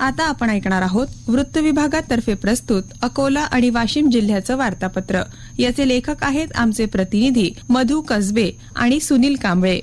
आता आपण ऐकणार आहोत वृत्त विभागातर्फे प्रस्तुत अकोला आणि वाशिम जिल्ह्याचं वार्तापत्र. याचे लेखक आहेत आमचे प्रतिनिधी मधु कसबे आणि सुनील कांबळे.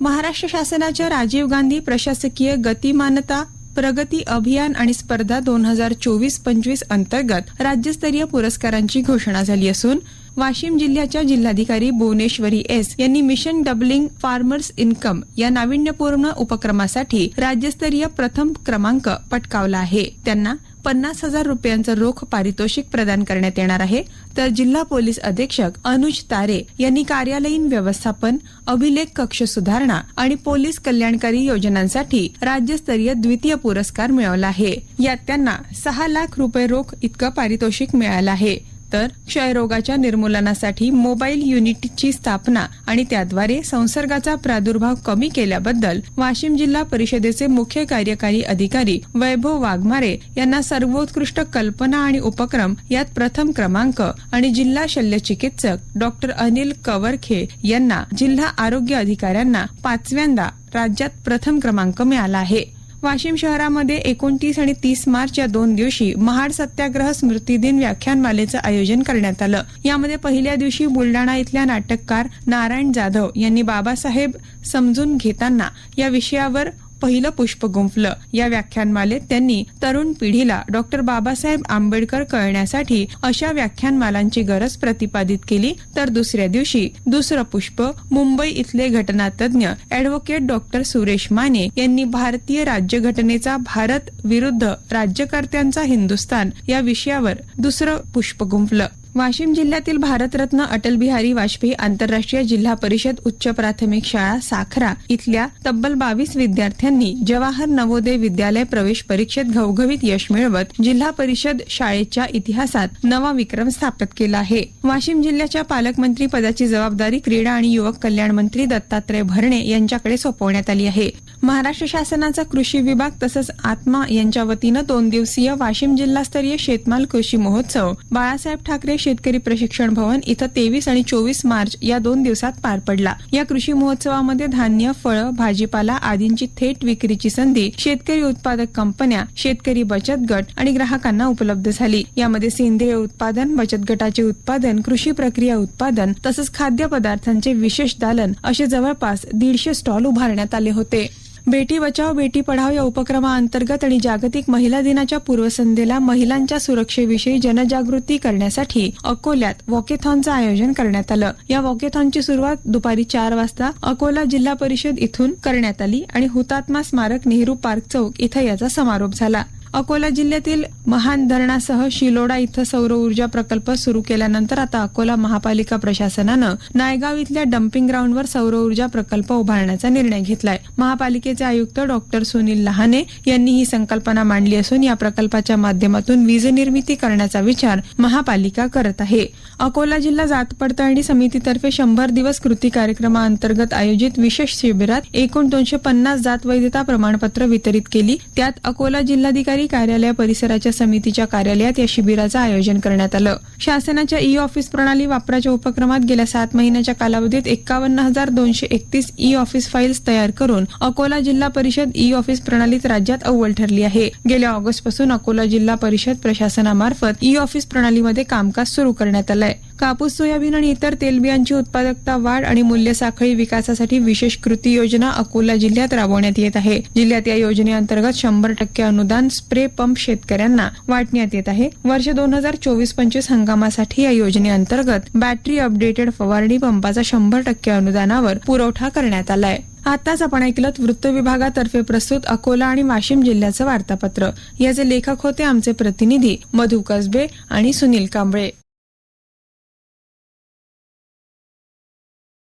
महाराष्ट्र शासनाच्या राजीव गांधी प्रशासकीय गतिमानता प्रगती अभियान आणि स्पर्धा दोन हजार चोवीस पंचवीस अंतर्गत राज्यस्तरीय पुरस्कारांची घोषणा झाली असून वाशिम जिल्ह्याच्या जिल्हाधिकारी भुवनेश्वरी एस यांनी मिशन डबलिंग फार्मर्स इन्कम या नाविन्यपूर्ण उपक्रमासाठी राज्यस्तरीय प्रथम क्रमांक पटकावला आहे. त्यांना पन्नास हजार रुपयांचं रोख पारितोषिक प्रदान करण्यात येणार आहे. तर जिल्हा पोलीस अधीक्षक अनुज तारे यांनी कार्यालयीन व्यवस्थापन अभिलेख कक्ष सुधारणा आणि पोलीस कल्याणकारी योजनांसाठी राज्यस्तरीय द्वितीय पुरस्कार मिळवला आहे. यात त्यांना सहा लाख रुपये रोख इतकं पारितोषिक मिळालं आहे. तर क्षयरोगाच्या निर्मूलनासाठी मोबाईल युनिटची स्थापना आणि त्याद्वारे संसर्गाचा प्रादुर्भाव कमी केल्याबद्दल वाशिम जिल्हा परिषदेचे मुख्य कार्यकारी अधिकारी वैभव वाघमारे यांना सर्वोत्कृष्ट कल्पना आणि उपक्रम यात प्रथम क्रमांक आणि जिल्हा शल्य चिकित्सक डॉक्टर अनिल कवरखे यांना जिल्हा आरोग्य अधिकाऱ्यांना पाचव्यांदा राज्यात प्रथम क्रमांक मिळाला आहे. वाशिम शहरामध्ये एकोणतीस आणि तीस मार्च या दोन दिवशी महाड सत्याग्रह स्मृती दिन व्याख्यानमालेचं आयोजन करण्यात आलं. यामध्ये पहिल्या दिवशी बुलडाणा इथल्या नाटककार नारायण जाधव यांनी बाबासाहेब समजून घेताना या विषयावर पहिलं पुष्प गुंफलं. या व्याख्यानमालेत त्यांनी तरुण पिढीला डॉक्टर बाबासाहेब आंबेडकर कळण्यासाठी अशा व्याख्यानमालांची गरज प्रतिपादित केली तर दुसऱ्या दिवशी दुसरं पुष्प मुंबई इथले घटनातज्ञ अॅडव्होकेट डॉक्टर सुरेश माने यांनी भारतीय राज्यघटनेचा भारत विरुद्ध राज्यकर्त्यांचा हिंदुस्थान या विषयावर दुसरं पुष्प गुंफलं. वाशिम जिल्ह्यातील भारतरत्न अटल बिहारी वाजपेयी आंतरराष्ट्रीय जिल्हा परिषद उच्च प्राथमिक शाळा साखरा इथल्या तब्बल बावीस विद्यार्थ्यांनी जवाहर नवोदय विद्यालय प्रवेश परीक्षेत घवघवीत यश मिळवत जिल्हा परिषद शाळेच्या इतिहासात नवा विक्रम स्थापित केला आहे. वाशिम जिल्ह्याच्या पालकमंत्री पदाची जबाबदारी क्रीडा आणि युवक कल्याण मंत्री दत्तात्रय भरणे यांच्याकडे सोपवण्यात आली आहे. महाराष्ट्र शासनाचा कृषी विभाग तसंच आत्मा यांच्या वतीनं दोन दिवसीय वाशिम जिल्हास्तरीय शेतमाल कृषी महोत्सव बाळासाहेब ठाकरे शेतकरी प्रशिक्षण भवन इथं तेवीस आणि चोवीस मार्च या दोन दिवसात पार पडला. या कृषी महोत्सवामध्ये धान्य फळं भाजीपाला आदींची थेट विक्रीची संधी शेतकरी उत्पादक कंपन्या शेतकरी बचत गट आणि ग्राहकांना उपलब्ध झाली. यामध्ये सेंद्रिय उत्पादन बचत गटाचे उत्पादन कृषी प्रक्रिया उत्पादन तसंच खाद्यपदार्थांचे विशेष दालन असे जवळपास दीडशे स्टॉल उभारण्यात आले होते. बेटी बचाव बेटी पढाव या उपक्रमाअंतर्गत आणि जागतिक महिला दिनाच्या पूर्वसंध्येला महिलांच्या सुरक्षेविषयी जनजागृती करण्यासाठी अकोल्यात वॉकेथॉनचं आयोजन करण्यात आलं. या वॉकेथॉनची सुरुवात दुपारी चार वाजता अकोला जिल्हा परिषद इथून करण्यात आली आणि हुतात्मा स्मारक नेहरू पार्क चौक इथं याचा समारोप झाला. अकोला जिल्ह्यातील महान धरणासह शिलोडा इथं सौर ऊर्जा प्रकल्प सुरू केल्यानंतर आता अकोला महापालिका प्रशासनानं नायगाव इथल्या डम्पिंग ग्राउंडवर सौर ऊर्जा प्रकल्प उभारण्याचा निर्णय घेतलाय. महापालिकेचे आयुक्त डॉक्टर सुनील लहाने यांनी ही संकल्पना मांडली असून या प्रकल्पाच्या माध्यमातून वीज निर्मिती करण्याचा विचार महापालिका करत आहे. अकोला जिल्हा जात पडताळणी समितीतर्फे शंभर दिवस कृती कार्यक्रमाअंतर्गत आयोजित विशेष शिबिरात एकूण दोनशे पन्नास जात वैधता प्रमाणपत्र वितरित केली. त्यात अकोला जिल्हाधिकारी कार्यालय परिसराच्या समितीच्या कार्यालयात या शिबिराचं आयोजन करण्यात आलं. शासनाच्या ई ऑफिस प्रणाली वापराच्या उपक्रमात गेल्या सात महिन्याच्या कालावधीत एक्कावन्न हजार दोनशे एकतीस ई ऑफिस फाईल्स तयार करून अकोला जिल्हा परिषद ई ऑफिस प्रणालीत राज्यात अव्वल ठरली आहे. गेल्या ऑगस्टपासून अकोला जिल्हा परिषद प्रशासनामार्फत ई ऑफिस प्रणालीमध्ये कामकाज सुरू करण्यात आलंय. कापूस सोयाबीन आणि इतर तेलबियांची उत्पादकता वाढ आणि मूल्य साखळी विकासासाठी विशेष कृती योजना अकोला जिल्ह्यात राबवण्यात येत आहे. जिल्ह्यात या योजनेअंतर्गत शंभर टक्के अनुदान स्प्रे पंप शेतकऱ्यांना वाटण्यात येत आहे. वर्ष दोन हजार चोवीस पंचवीस हंगामासाठी या योजनेअंतर्गत बॅटरी अपडेटेड फवारणी पंपाचा शंभर टक्के अनुदानावर पुरवठा करण्यात आलाय. आताच आपण ऐकलं वृत्त विभागातर्फे प्रस्तुत अकोला आणि वाशिम जिल्ह्याचं वार्तापत्र. याचे लेखक होते आमचे प्रतिनिधी मधु कसबे आणि सुनील कांबळे.